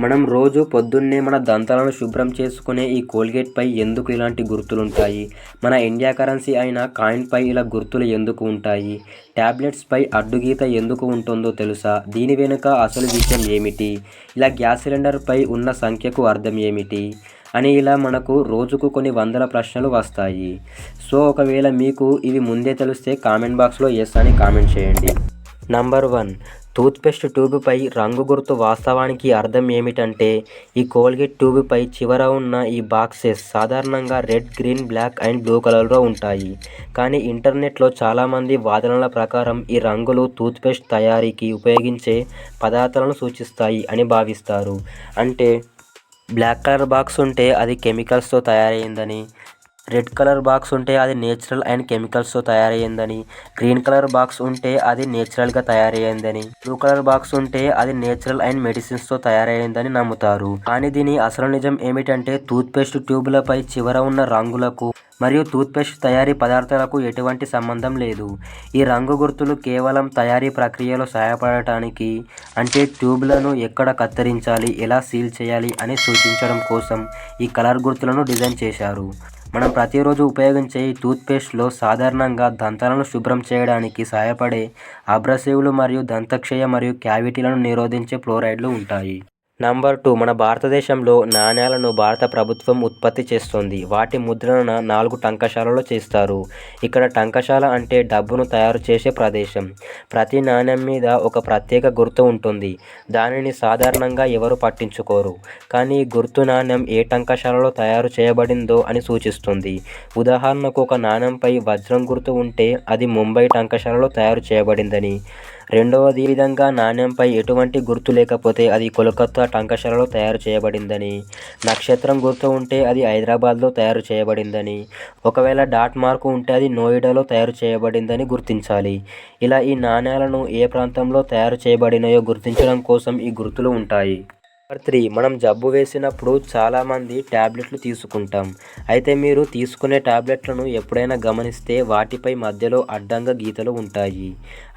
మనం రోజు పొద్దున్నే మన దంతాలను శుభ్రం చేసుకునే ఈ కోల్గేట్ పై ఎందుకు ఇలాంటి గుర్తులుంటాయి? మన ఇండియా కరెన్సీ అయిన కాయిన్పై ఇలా గుర్తులు ఎందుకు ఉంటాయి? ట్యాబ్లెట్స్పై అడ్డుగీత ఎందుకు ఉంటుందో తెలుసా? దీని వెనుక అసలు విషయం ఏమిటి? ఇలా గ్యాస్ సిలిండర్పై ఉన్న సంఖ్యకు అర్థం ఏమిటి? అని ఇలా మనకు రోజుకు కొన్ని వందల ప్రశ్నలు వస్తాయి. సో ఒకవేళ మీకు ఇవి ముందే తెలిస్తే కామెంట్ బాక్స్లో ఎస్ అని కామెంట్ చేయండి. Number one. టూత్పేస్ట్ ట్యూబ్పై రంగు గుర్తు వాస్తవానికి అర్థం ఏమిటంటే ఈ కోల్గేట్ ట్యూబ్పై చివర ఉన్న ఈ బాక్సెస్ సాధారణంగా red green black and blue కలర్లో ఉంటాయి. కానీ ఇంటర్నెట్లో చాలామంది వాదనల ప్రకారం ఈ రంగులు టూత్పేస్ట్ తయారీకి ఉపయోగించే పదార్థాలను సూచిస్తాయి అని భావిస్తారు. అంటే బ్లాక్ కలర్ బాక్స్ ఉంటే అది కెమికల్స్తో తయారైందని రెడ్ కలర్ బాక్స్ ఉంటే అది నేచురల్ అండ్ కెమికల్స్తో తయారయ్యిందని గ్రీన్ కలర్ బాక్స్ ఉంటే అది నేచురల్గా తయారయ్యిందని బ్లూ కలర్ బాక్స్ ఉంటే అది నేచురల్ అండ్ మెడిసిన్స్తో తయారయ్యిందని నమ్ముతారు. కానీ దీని అసలు నిజం ఏమిటంటే టూత్పేస్ట్ ట్యూబ్లపై చివర ఉన్న రంగులకు మరియు టూత్పేస్ట్ తయారీ పదార్థాలకు ఎటువంటి సంబంధం లేదు. ఈ రంగు గుర్తులు కేవలం తయారీ ప్రక్రియలో సహాయపడటానికి అంటే ట్యూబ్లను ఎక్కడ కత్తిరించాలి ఎలా సీల్ చేయాలి అని సూచించడం కోసం ఈ కలర్ గుర్తులను డిజైన్ చేశారు. మనం ప్రతిరోజు ఉపయోగించే ఈ టూత్పేస్ట్లో సాధారణంగా దంతాలను శుభ్రం చేయడానికి సహాయపడే అబ్రసివ్లు మరియు దంతక్షయ మరియు క్యావిటీలను నిరోధించే ఫ్లోరైడ్లు ఉంటాయి. నంబర్ టూ మన భారతదేశంలో నాణ్యాలను భారత ప్రభుత్వం ఉత్పత్తి చేస్తుంది. వాటి ముద్రణ నాలుగు టంకశాలలో చేస్తారు. ఇక్కడ టంకశాల అంటే డబ్బును తయారు చేసే ప్రదేశం. ప్రతి నాణ్యం మీద ఒక ప్రత్యేక గుర్తు ఉంటుంది. దానిని సాధారణంగా ఎవరు పట్టించుకోరు. కానీ గుర్తు నాణ్యం ఏ టంకశాలలో తయారు చేయబడిందో అని సూచిస్తుంది. ఉదాహరణకు ఒక నాణ్యంపై వజ్రం గుర్తు ఉంటే అది ముంబై టంకశాలలో తయారు చేయబడిందని. రెండవది ఈ విధంగా నాణ్యంపై ఎటువంటి గుర్తు లేకపోతే అది కోల్కతా టంకశాలలో తయారు చేయబడిందని. నక్షత్రం గుర్తు ఉంటే అది హైదరాబాద్లో తయారు చేయబడిందని. ఒకవేళ డాట్ మార్కు ఉంటే అది నోయిడాలో తయారు చేయబడిందని గుర్తించాలి. ఇలా ఈ నాణ్యాలను ఏ ప్రాంతంలో తయారు చేయబడినాయో గుర్తించడం కోసం ఈ గుర్తులు ఉంటాయి. Number three. మనం జబ్బు వేసినప్పుడు చాలామంది ట్యాబ్లెట్లు తీసుకుంటాం. అయితే మీరు తీసుకునే ట్యాబ్లెట్లను ఎప్పుడైనా గమనిస్తే వాటిపై మధ్యలో అడ్డంగా గీతలు ఉంటాయి.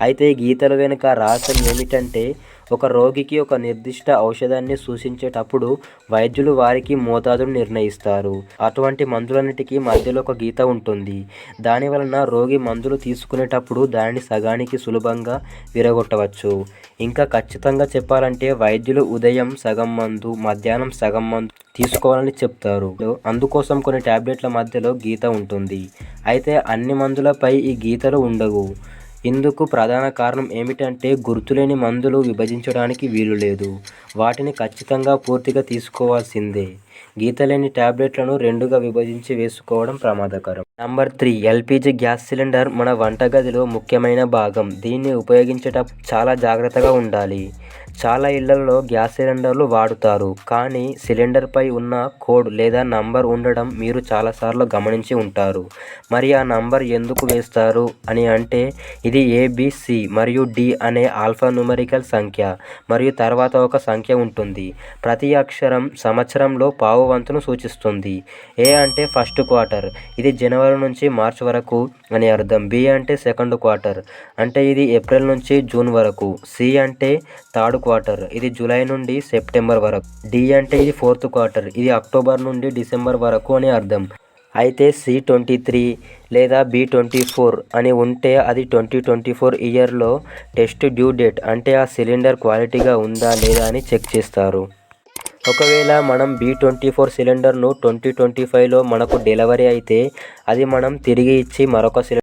అయితే గీతలు గీతల వెనుక రహస్యం ఏమిటంటే ఒక రోగికి ఒక నిర్దిష్ట ఔషధాన్ని సూచించేటప్పుడు వైద్యులు వారికి మోతాదును నిర్ణయిస్తారు. అటువంటి మందులన్నిటికీ మధ్యలో ఒక గీత ఉంటుంది. దాని వలన రోగి మందులు తీసుకునేటప్పుడు దానిని సగానికి సులభంగా విరగొట్టవచ్చు. ఇంకా ఖచ్చితంగా చెప్పాలంటే వైద్యులు ఉదయం సగం మందు మధ్యాహ్నం సగం మందు తీసుకోవాలని చెప్తారు. అందుకోసం కొన్ని ట్యాబ్లెట్ల మధ్యలో గీత ఉంటుంది. అయితే అన్ని మందులపై ఈ గీతలు ఉండవు. ఇందుకు ప్రధాన కారణం ఏమిటంటే గుర్తులేని మందులు విభజించడానికి వీలు లేదు వాటిని ఖచ్చితంగా పూర్తిగా తీసుకోవాల్సిందే. గీతలేని ట్యాబ్లెట్లను రెండుగా విభజించి వేసుకోవడం ప్రమాదకరం. Number three LPG gas cylinder మన వంటగదిలో ముఖ్యమైన భాగం. దీన్ని ఉపయోగించేటప్పుడు చాలా జాగ్రత్తగా ఉండాలి. చాలా ఇళ్ళలో గ్యాస్ సిలిండర్లు వాడుతారు. కానీ సిలిండర్పై ఉన్న కోడ్ లేదా నంబర్ ఉండడం మీరు చాలాసార్లు గమనించి ఉంటారు. మరి ఆ నంబర్ ఎందుకు వేస్తారు అని అంటే ఇది ఏబిసి మరియు డి అనే ఆల్ఫా న్యూమరికల్ సంఖ్య మరియు తర్వాత ఒక సంఖ్య ఉంటుంది. ప్రతి అక్షరం సంవత్సరంలో పావువంతును సూచిస్తుంది. ఏ అంటే ఫస్ట్ క్వార్టర్. ఇది జనవరి నుంచి మార్చ్ వరకు అని అర్థం. బి అంటే సెకండ్ క్వార్టర్. అంటే ఇది ఏప్రిల్ నుంచి జూన్ వరకు. సి అంటే థర్డ్ క్వార్టర్. ఇది జూలై నుండి సెప్టెంబర్ వరకు. డి అంటే ఇది ఫోర్త్ క్వార్టర్. ఇది అక్టోబర్ నుండి డిసెంబర్ వరకు అని అర్థం. అయితే సి ట్వంటీ త్రీ లేదా బి ట్వంటీ ఫోర్ అని ఉంటే అది ట్వంటీ ట్వంటీ ఫోర్ ఇయర్లో టెస్ట్ డ్యూ డేట్. అంటే ఆ సిలిండర్ క్వాలిటీగా ఉందా లేదా అని చెక్ చేస్తారు. ఒకవేళ మనం బి ట్వంటీ ఫోర్ సిలిండర్ను ట్వంటీ ట్వంటీ ఫైవ్లో మనకు డెలివరీ అయితే అది మనం తిరిగి ఇచ్చి మరొక సిలిండర్